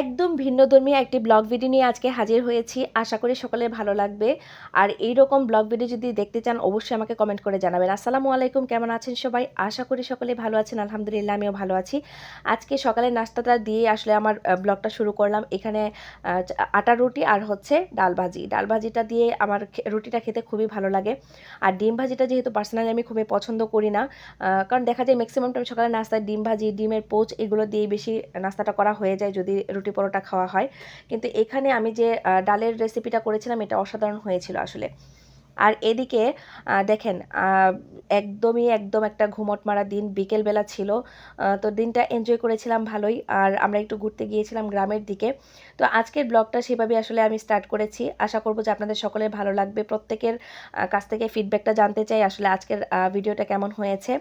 একদম ভিন্নধর্মী একটি blog video নিয়ে আজকে হাজির হয়েছি। আশা করি সকলের ভালো লাগবে। আর এই রকম ব্লগ ভিডিও যদি দেখতে চান, অবশ্যই আমাকে কমেন্ট করে জানাবেন। আসসালামু আলাইকুম, কেমন আছেন সবাই? আশা করি সকলে ভালো আছেন, আলহামদুলিল্লাহ, আমিও ভালো আছি। আজকে সকালে নাস্তাটা দিয়ে আসলে আমার ব্লগটা শুরু করলাম। এখানে আটা রুটি আর হচ্ছে ডাল ভাজি। ডাল ভাজিটা দিয়ে আমার রুটিটা খেতে খুবই ভালো লাগে। আর ডিম ভাজিটা যেহেতু পার্সোনালি আমি খুবই পছন্দ করি না কারণ দেখা যায় ম্যাক্সিমাম টাইম সকালে নাস্তায় ডিম ভাজি, ডিমের পোচ এগুলো দিয়ে বেশি নাস্তাটা করা হয়ে যায় যদি রুটি পরোটা খাওয়া হয়। কিন্তু এখানে আমি যে ডালের রেসিপিটা করেছিলাম, এটা অসাধারণ হয়েছিল আসলে। আর এদিকে দেখেন একদমই, একদম একটা ঘুমট মারা দিন। বিকেলবেলা ছিল তো দিনটা এনজয় করেছিলাম ভালোই। আর আমরা একটু ঘুরতে গিয়েছিলাম গ্রামের দিকে। তো আজকের ব্লগটা সেভাবে আসলে আমি স্টার্ট করেছি। আশা করব যে আপনাদের সকলের ভালো লাগবে। প্রত্যেকের কাছ থেকে ফিডব্যাকটা জানতে চাই আসলে আজকের ভিডিওটা কেমন হয়েছে।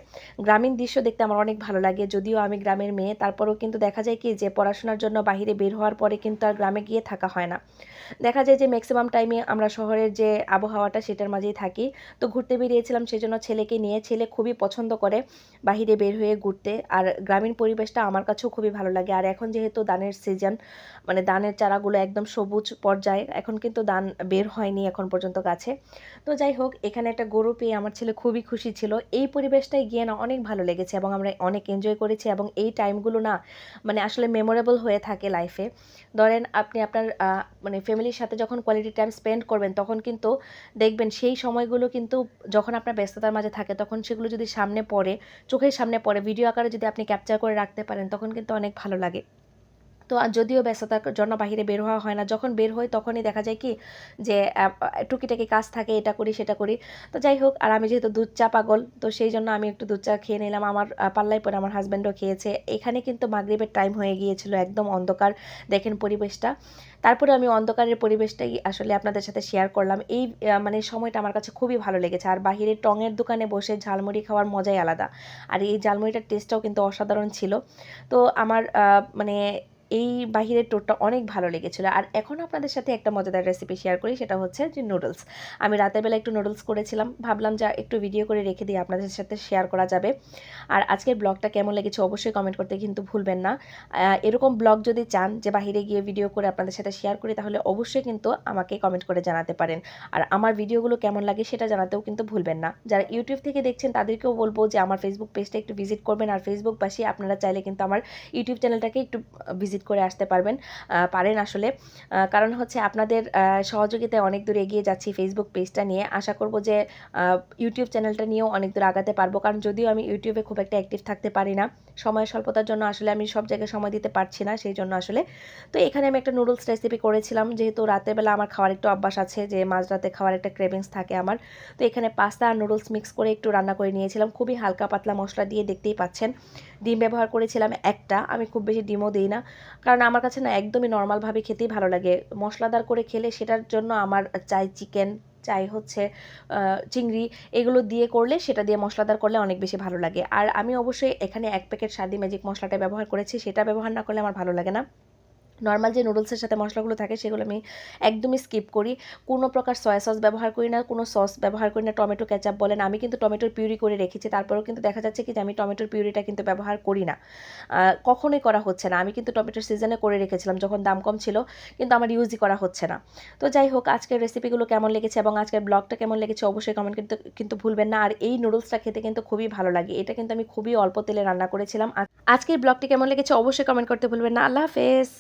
গ্রামীণ দৃশ্য দেখতে আমার অনেক ভালো লাগে, যদিও আমি গ্রামের মেয়ে। তারপরেও কিন্তু দেখা যায় কি যে, পড়াশোনার জন্য বাইরে বের হওয়ার পরে কিন্তু আর গ্রামে গিয়ে থাকা হয় না। দেখা যায় যে ম্যাক্সিমাম টাইমে আমরা শহরের যে আবহাওয়াটা সেটার মাঝেই থাকি। তো ঘুরতে বেরিয়েছিলাম সেজন্য ছেলেকে নিয়ে। ছেলে খুবই পছন্দ করে বাহিরে বের হয়ে ঘুরতে। আর গ্রামীণ পরিবেশটা আমার কাছেও খুবই ভালো লাগে। আর এখন যেহেতু দানের সিজন মানে দানের চারাগুলো একদম সবুজ পর্যায়ে, এখন কিন্তু দান বের হয়নি এখন পর্যন্ত গাছে। তো যাই হোক, এখানে একটা গরু পেয়ে আমার ছেলে খুবই খুশি ছিল। এই পরিবেশটায় গিয়ে না অনেক ভালো লেগেছে এবং আমরা অনেক এনজয় করেছি এবং এই টাইমগুলো না মানে আসলে মেমোরেবল হয়ে থাকে লাইফে ধরেন আপনি আপনার মানে ফ্যামিলির সাথে যখন কোয়ালিটি টাইম স্পেন্ড করবেন, তখন কিন্তু দেখবেন সেই সময়গুলো কিন্তু যখন আপনার ব্যস্ততার মাঝে থাকে, তখন সেগুলো যদি সামনে পড়ে, চোখের সামনে পড়ে ভিডিও আকারে যদি আপনি ক্যাপচার করে রাখতে পারেন, তখন কিন্তু অনেক ভালো লাগে। তো যদিও ব্যস্ততার জন্য বাইরে বের হওয়া হয় না যখন বের হই তখনই দেখা যায় কি যে টুকিটাকি কাজ থাকে এটা করি সেটা করি। তো যাই হোক আর আমি যেহেতু দুধ চা পাগল তো সেই জন্য আমি একটু দুধ চা খেয়ে নিলাম। আমার আহ, পাল্লায় পরে আমার হাজব্যান্ডও খেয়েছে। এখানে কিন্তু মাগরিবের টাইম হয়ে গিয়েছিল একদম অন্ধকার। দেখেন পরিবেশটা। তারপরে আমি অন্ধকারের পরিবেশটাই আসলে আপনাদের সাথে শেয়ার করলাম। এই মানে সময়টা আমার কাছে খুবই ভালো লেগেছে। আর বাহিরের টঙের দোকানে বসে ঝালমুড়ি খাওয়ার মজাই আলাদা। আর এই ঝালমুড়িটার টেস্টটাও কিন্তু অসাধারণ ছিল। তো আমার মানে এই বাহিরের টোরটা অনেক ভালো লেগেছিলো। আর এখন আপনাদের সাথে একটা মজাদার রেসিপি শেয়ার করি, সেটা হচ্ছে যে নুডলস আমি রাতের বেলা একটু নুডলস করেছিলাম, ভাবলাম যা একটু ভিডিও করে রেখে দিয়ে আপনাদের সাথে শেয়ার করা যাবে। আর আজকের ব্লগটা কেমন লেগেছে অবশ্যই কমেন্ট করতে কিন্তু ভুলবেন না। এরকম ব্লগ যদি চান যে বাহিরে গিয়ে ভিডিও করে আপনাদের সাথে শেয়ার করি, তাহলে অবশ্যই কিন্তু আমাকে কমেন্ট করে জানাতে পারেন। আর আমার ভিডিওগুলো কেমন লাগে সেটা জানাতেও কিন্তু ভুলবেন না। যারা ইউটিউব থেকে দেখছেন, তাদেরকেও বলব যে আমার ফেসবুক পেজটা একটু ভিজিট করবেন। আর ফেসবুক পাশে আপনারা চাইলে কিন্তু আমার ইউটিউব চ্যানেলটাকে একটু ভিজিট করে আসতে পারবেন পারেন আসলে। কারণ হচ্ছে আপনাদের সহযোগিতায় অনেক দূর এগিয়ে যাচ্ছি ফেসবুক পেজটা নিয়ে। আশা করব যে ইউটিউব চ্যানেলটা নিয়েও অনেক দূর আগাতে পারব। কারণ যদিও আমি ইউটিউবে খুব একটা অ্যাক্টিভ থাকতে পারি না, সময় স্বল্পতার জন্য আসলে আমি সব জায়গায় সময় দিতে পারছি না, সেই জন্য আসলে। তো এখানে আমি একটা নুডলস রেসিপি করেছিলাম, যেহেতু রাতের বেলা আমার খাওয়ার একটু অভ্যাস আছে, যে মাঝরাতে খাওয়ার একটা ক্রেভিংস থাকে আমার। তো এখানে পাস্তা আর নুডলস মিক্স করে একটু রান্না করে নিয়েছিলাম। খুবই হালকা পাতলা মশলা দিয়ে দেখতেই পাচ্ছেন। ডিম ব্যবহার করেছিলাম একটা, আমি খুব বেশি ডিমও দিই না। কারণ আমার কাছে না একদমই নর্মালভাবে খেতেই ভালো লাগে। মশলাদার করে খেলে সেটার জন্য আমার চাই চিকেন চাই হচ্ছে চিংড়ি, এগুলো দিয়ে করলে সেটা দিয়ে মশলাদার করলে অনেক বেশি ভালো লাগে। আর আমি অবশ্যই এখানে এক প্যাকেট স্বাদি ম্যাজিক মশলাটা ব্যবহার করেছি, সেটা ব্যবহার না করলে আমার ভালো লাগে না। নর্মাল যে নুডলসের সাথে মশলাগুলো থাকে, সেগুলো আমি একদমই স্কিপ করি। কোনো প্রকার সয়া সস ব্যবহার করি না, কোনো সস ব্যবহার করি না টমেটো কেচাপ বলেন। আমি কিন্তু টমেটোর পিউরি করে রেখেছি, তারপরেও কিন্তু দেখা যাচ্ছে কি যে আমি টমেটোর পিউরিটা কিন্তু ব্যবহার করি না। কখনোই করা হচ্ছে না। আমি কিন্তু টমেটোর সিজনে করে রেখেছিলাম, যখন দাম কম ছিল, কিন্তু আমার ইউজই করা হচ্ছে না। তো যাই হোক, আজকের রেসিপিগুলো কেমন লেগেছে এবং আজকের ব্লগটা কেমন লেগেছে অবশ্যই কমেন্ট কিন্তু কিন্তু ভুলবেন না। আর এই নুডলসটা খেতে কিন্তু খুবই ভালো লাগে। এটা কিন্তু আমি খুবই অল্প তেলে রান্না করেছিলাম। আজকের ব্লগটি কেমন লেগেছে অবশ্যই কমেন্ট করতে ভুলবেন না। আল্লাহ হাফেজ!